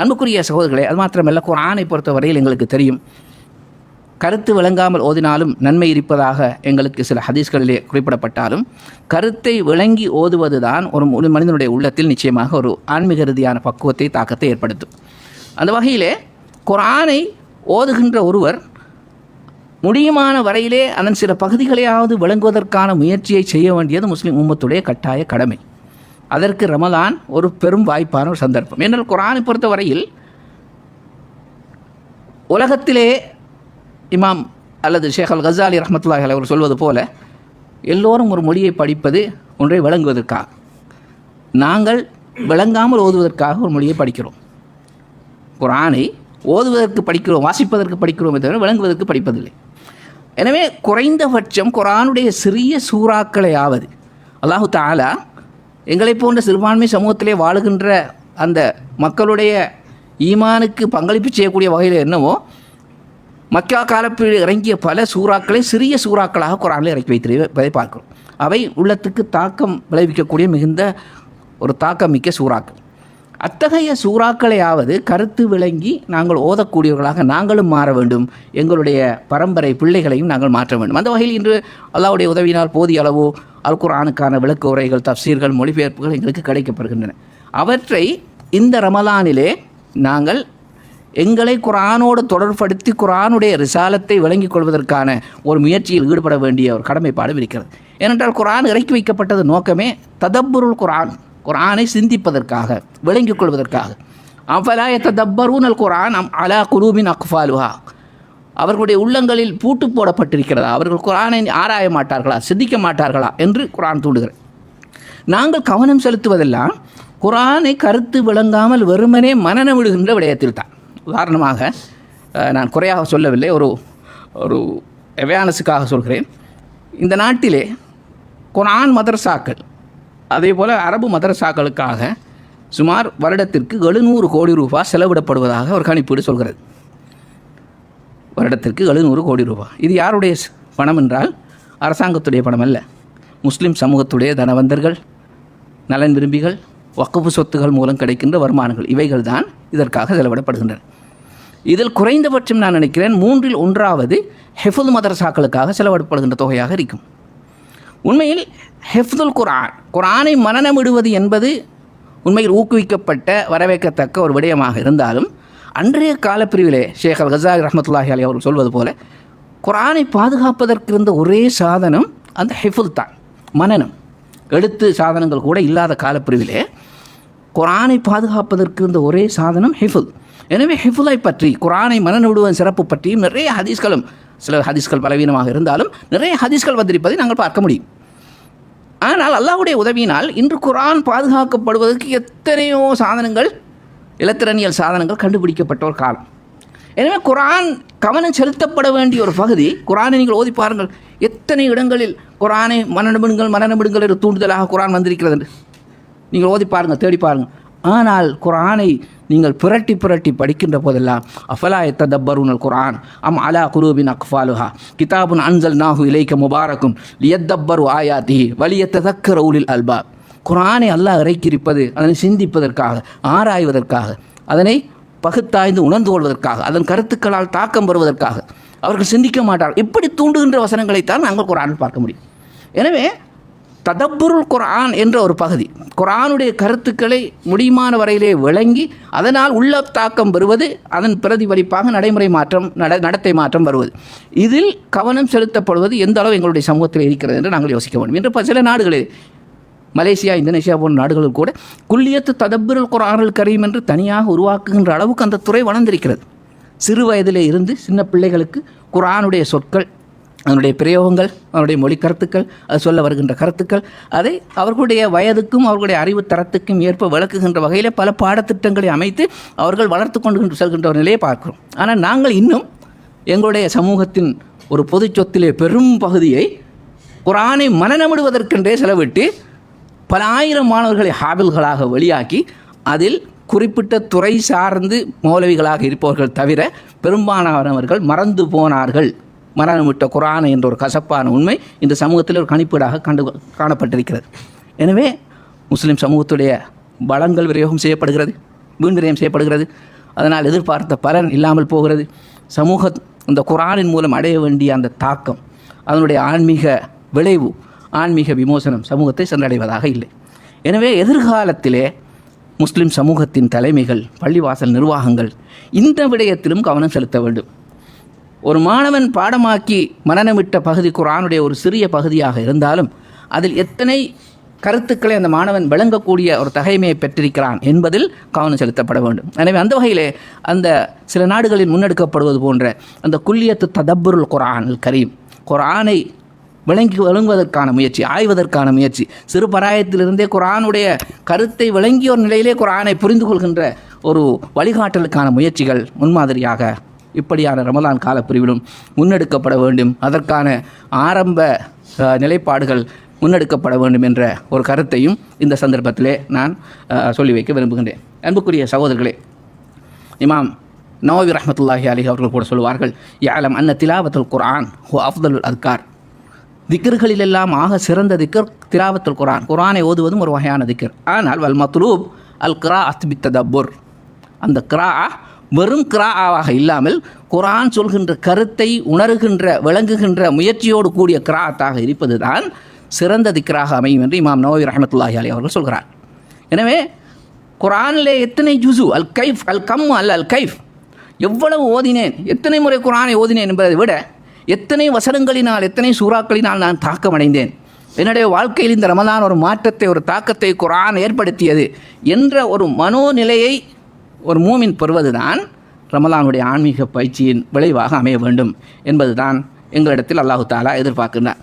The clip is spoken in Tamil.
அன்புக்குரிய சகோதரர்களே அது மாத்திரமல்ல குரானை பொறுத்தவரையில் எங்களுக்கு தெரியும். கருத்து விளங்காமல் ஓதினாலும் நன்மை இருப்பதாக எங்களுக்கு சில ஹதீஸ்களிலே குறிப்பிடப்பட்டாலும் கருத்தை விளங்கி ஓதுவதுதான் ஒரு ஒரு மனிதனுடைய உள்ளத்தில் நிச்சயமாக ஒரு ஆன்மீக ரீதியான பக்குவத்தை தாக்கத்தை ஏற்படுத்தும். அந்த வகையிலே குரானை ஓதுகின்ற ஒருவர் முடியுமான வரையிலே அதன் சில பகுதிகளையாவது விளங்குவதற்கான முயற்சியை செய்ய வேண்டியது முஸ்லிம் உம்மத்துடைய கட்டாய கடமை. அதற்கு ரமலான் ஒரு பெரும் வாய்ப்பான ஒரு சந்தர்ப்பம். ஏன்னால் குரானை பொறுத்தவரையில் உலகத்திலே இமாம் அல்லது ஷேக் அல் கசாலி ரஹமத்துல்லாஹி அவர் சொல்வது போல எல்லோரும் ஒரு மொழியை படிப்பது ஒன்றை விளங்குவதற்காக. நாங்கள் விளங்காமல் ஓதுவதற்காக ஒரு மொழியை படிக்கிறோம். குரானை ஓதுவதற்கு படிக்கிறோம் வாசிப்பதற்கு படிக்கிறோமே தவிர விளங்குவதற்கு படிப்பதில்லை. எனவே குறைந்தபட்சம் குரானுடைய சிறிய சூறாக்களையாவது அல்லாஹு தாலா எங்களை போன்ற சிறுபான்மை சமூகத்திலே வாழுகின்ற அந்த மக்களுடைய ஈமானுக்கு பங்களிப்பு செய்யக்கூடிய வகையில் என்னவோ மக்கா காலப்பில் இறங்கிய பல சூறாக்களை சிறிய சூறாக்களாக குரானில் இறக்கி வைத்திருப்பதை பார்க்கிறோம். அவை உள்ளத்துக்கு தாக்கம் விளைவிக்கக்கூடிய மிகுந்த ஒரு தாக்கம் மிக்க சூறாக்கள். அத்தகைய சூறாக்களையாவது கருத்து விளங்கி நாங்கள் ஓதக்கூடியவர்களாக நாங்களும் மாற வேண்டும். எங்களுடைய பரம்பரை பிள்ளைகளையும் நாங்கள் மாற்ற வேண்டும். அந்த வகையில் இன்று அல்லாவுடைய உதவியினால் போதிய அளவு அல் விளக்கு உரைகள் தப்சீர்கள் மொழிபெயர்ப்புகள் எங்களுக்கு கிடைக்கப்படுகின்றன. அவற்றை இந்த ரமலானிலே நாங்கள் எங்களை குரானோடு தொடர்படுத்தி குரானுடைய ரிசாலத்தை விளங்கிக் கொள்வதற்கான ஒரு முயற்சியில் ஈடுபட வேண்டிய ஒரு கடமைப்பாடும் இருக்கிறது. ஏனென்றால் குரான் இறக்கி வைக்கப்பட்டது நோக்கமே ததப்புருள் குரான் குரானை சிந்திப்பதற்காக விளங்கிக் கொள்வதற்காக. அவ்வலாய தப்பரூன் அல் குரான் அம் அலா குரூபின் அக்ஃபாலுஹா? அவர்களுடைய உள்ளங்களில் பூட்டு போடப்பட்டிருக்கிறதா? அவர்கள் குரானை ஆராய மாட்டார்களா? சிந்திக்க மாட்டார்களா? என்று குரான் தூண்டுகிறேன் நாங்கள் கவனம் செலுத்துவதெல்லாம் குரானை கருத்து விளங்காமல் வெறுமனே மனநம் விடுகின்ற விடயத்தில் தான் உதாரணமாக நான் குறையாக சொல்லவில்லை ஒரு ஒரு அவேர்னஸுக்காக சொல்கிறேன். இந்த நாட்டிலே குரான் மதரசாக்கள் அதே போல் அரபு மதரசாக்களுக்காக சுமார் வருடத்திற்கு எழுநூறு கோடி ரூபாய் செலவிடப்படுவதாக ஒரு கணிப்பீடு சொல்கிறது வருடத்திற்கு எழுநூறு கோடி ரூபாய் இது யாருடைய பணம் என்றால் அரசாங்கத்துடைய பணம் அல்ல. முஸ்லீம் சமூகத்துடைய தனவந்தர்கள் நலன் விரும்பிகள் வக்குப்பு சொத்துகள் மூலம் கிடைக்கின்ற வருமானங்கள் இவைகள் தான் இதற்காக செலவிடப்படுகின்றன. இதில் குறைந்தபட்சம் நான் நினைக்கிறேன் மூன்றில் ஒன்றாவது ஹெஃபுல் மதரசாக்களுக்காக செலவிடப்படுகின்ற தொகையாக இருக்கும். உண்மையில் ஹெஃப்துல் குர்ஆன் குர்ஆனை மனநமிடுவது என்பது உண்மையில் ஊக்குவிக்கப்பட்ட வரவேற்கத்தக்க ஒரு விடயமாக இருந்தாலும் அன்றைய காலப்பிரிவிலே ஷேக் அல் கசாலி ரஹமத்துல்லாஹி அலி அவர்கள் சொல்வது போல குரானை பாதுகாப்பதற்கு இருந்த ஒரே சாதனம் அந்த ஹெஃபுல் தான் மனனம் எழுத்து சாதனங்கள் கூட இல்லாத காலப்பிரிவிலே குரானை பாதுகாப்பதற்கு இருந்த ஒரே சாதனம் ஹிஃபுல் எனவே ஹிஃபுலை பற்றி குரானை மனநடுவன் சிறப்பு பற்றியும் நிறைய ஹதீஸ்களும் சில ஹதீஸ்கள் பலவீனமாக இருந்தாலும் நிறைய ஹதீஸ்கள் வந்திருப்பதை நாங்கள் பார்க்க முடியும். ஆனால் அல்லாஹ்வுடைய உதவியினால் இன்று குரான் பாதுகாக்கப்படுவதற்கு எத்தனையோ சாதனங்கள் இலத்திரனியல் சாதனங்கள் கண்டுபிடிக்கப்பட்ட ஒரு காலம். எனவே குரான் கவனம் செலுத்தப்பட வேண்டிய ஒரு பகுதி குரானை நீங்கள் ஓதி பாருங்கள். எத்தனை இடங்களில் குரானை மனநமிடுங்கள் மனநமிடுங்கள் என்று தூண்டுதலாக குரான் வந்திருக்கிறது என்று. நீங்கள் ஓதி பாருங்கள் தேடி பாருங்கள். ஆனால் குரானை நீங்கள் புரட்டி புரட்டி படிக்கின்ற போதெல்லாம் அஃபலா எத்ததப்பருனல் குரான் அம் அலா குரூபின் அக்ஃபாலுஹா கிதாபுன் அன்சல் நாஹு இலைக்க முபாரக்கும் லியத்தப்பரு ஆயாத்திஹி வலியத்ததக்கர ஊலில் அல்பா குரானை அல்லாஹ் இறக்கியிருப்பது அதனை சிந்திப்பதற்காக ஆராய்வதற்காக அதனை பகுத்தாய்ந்து உணர்ந்து கொள்வதற்காக அதன் கருத்துக்களால் தாக்கம் பெறுவதற்காக அவர்கள் சிந்திக்க மாட்டார்கள். இப்படி தூண்டுகின்ற வசனங்களைத்தான் நாங்கள் குரான் பார்க்க முடியும். எனவே ததப்புருள் குரான் என்ற ஒரு பகுதி. குரானுடைய கருத்துக்களை முடியுமான வரையிலே விளங்கி அதனால் உள்ள தாக்கம் வருவது அதன் பிரதிபலிப்பாக நடைமுறை மாற்றம் நட நடத்தை மாற்றம் வருவது. இதில் கவனம் செலுத்தப்படுவது எந்த அளவு எங்களுடைய சமூகத்தில் இருக்கிறது என்று நாங்கள் யோசிக்க வேண்டும். என்று சில நாடுகளில் மலேசியா இந்தோனேஷியா போன்ற நாடுகளில் கூட குல்லியத்து ததப்புருள் குர்ஆனுல் கரீம் என்று தனியாக உருவாக்குகின்ற அளவுக்கு அந்த துறை வளர்ந்திருக்கிறது. சிறு வயதிலே இருந்து சின்ன பிள்ளைகளுக்கு குரானுடைய சொற்கள் அதனுடைய பிரயோகங்கள் அதனுடைய மொழி கருத்துக்கள் அது சொல்ல வருகின்ற கருத்துக்கள் அதை அவர்களுடைய வயதுக்கும் அவர்களுடைய அறிவு தரத்துக்கும் ஏற்ப விளக்குகின்ற வகையில் பல பாடத்திட்டங்களை அமைத்து அவர்கள் வளர்த்து கொண்டு செல்கின்ற ஒரு நிலையை பார்க்கிறோம். ஆனால் நாங்கள் இன்னும் எங்களுடைய சமூகத்தின் ஒரு பொது சொத்திலே பெரும் பகுதியை குரானை மனநமிடுவதற்கென்றே செலவிட்டு பல ஆயிரம் மாணவர்களை ஹாபில்களாக வெளியாக்கி அதில் குறிப்பிட்ட துறை சார்ந்து மௌலவிகளாக இருப்பவர்கள் தவிர பெரும்பாலானவர்கள் மறந்து போனார்கள். மரணமிட்ட குரான் என்ற ஒரு கசப்பான உண்மை இந்த சமூகத்தில் ஒரு கணிப்பீடாக கண்டு காணப்பட்டிருக்கிறது. எனவே முஸ்லீம் சமூகத்துடைய பலங்கள் விரயோகம் செய்யப்படுகிறது வீண்விரயம் செய்யப்படுகிறது. அதனால் எதிர்பார்த்த பலன் இல்லாமல் போகிறது. சமூக இந்த குரானின் மூலம் அடைய வேண்டிய அந்த தாக்கம் அதனுடைய ஆன்மீக விளைவு ஆன்மீக விமோசனம் சமூகத்தை சென்றடைவதாக இல்லை. எனவே எதிர்காலத்திலே முஸ்லிம் சமூகத்தின் தலைமைகள் பள்ளிவாசல் நிர்வாகங்கள் இந்த விடயத்திலும் கவனம் செலுத்த வேண்டும். ஒரு மாணவன் பாடமாக்கி மனநமிட்ட பகுதி குரானுடைய ஒரு சிறிய பகுதியாக இருந்தாலும் அதில் எத்தனை கருத்துக்களை அந்த மாணவன் விளங்கக்கூடிய ஒரு தகைமையை பெற்றிருக்கிறான் என்பதில் கவனம் செலுத்தப்பட வேண்டும். எனவே அந்த வகையிலே அந்த சில நாடுகளில் முன்னெடுக்கப்படுவது போன்ற அந்த குல்லியத்து ததப்புருள் குரான் கரீம் குரானை விளங்கி விளங்குவதற்கான முயற்சி ஆய்வதற்கான முயற்சி சிறு பராயத்திலிருந்தே குரானுடைய கருத்தை விளங்கிய ஒரு நிலையிலே குரானை புரிந்து கொள்கின்ற ஒரு வழிகாட்டலுக்கான முயற்சிகள் முன்மாதிரியாக இப்படியான ரமலான் காலப்பிரிவிலும் முன்னெடுக்கப்பட வேண்டும். அதற்கான ஆரம்ப நிலைப்பாடுகள் முன்னெடுக்கப்பட வேண்டும் என்ற ஒரு கருத்தையும் இந்த சந்தர்ப்பத்திலே நான் சொல்லி வைக்க விரும்புகின்றேன். அன்புக்குரிய சகோதரர்களே இமாம் நவாவி ரஹமத்துல்லாஹி அலி அவர்கள் கூட சொல்வார்கள் யாலம் அன்ன திலாவத்துல் குரான் ஹோ அஃதல் அத்கார். திக்கர்களிலெல்லாம் ஆக சிறந்த திக்கர் திலாவத்துல் குரான் குரானை ஓதுவதும் ஒரு வகையான திக்கர் ஆனால் வல் மத்லூப் அல் கிரா அத்பி ததப்புர். அந்த கிரா வெறும் கிராவாக இல்லாமல் குரான் சொல்கின்ற கருத்தை உணர்கின்ற விளங்குகின்ற முயற்சியோடு கூடிய கிராத்தாக இருப்பது தான் சிறந்த திக்ராக அமையும் என்று இமாம் நோய் ரஹமத்துல்லாஹி அலி அவர்கள் சொல்கிறார். எனவே குரானிலே எத்தனை ஜுசு அல் கைஃப் அல் கம் அல் அல் கைஃப். எவ்வளவு ஓதினேன்? எத்தனை முறை குரானை ஓதினேன் என்பதை விட எத்தனை வசனங்களினால் எத்தனை சூறாக்களினால் நான் தாக்கமடைந்தேன்? என்னுடைய வாழ்க்கையில் இந்த ரமதான் ஒரு மாற்றத்தை ஒரு தாக்கத்தை குரான் ஏற்படுத்தியது என்ற ஒரு மனோநிலையை ஒரு மூமின் பெறுவதுதான் ரமலானுடைய ஆன்மீக பயிற்சியின் விளைவாக அமைய வேண்டும் என்பதுதான் எங்களிடத்தில் அல்லாஹு தாலா எதிர்பார்க்கின்றார்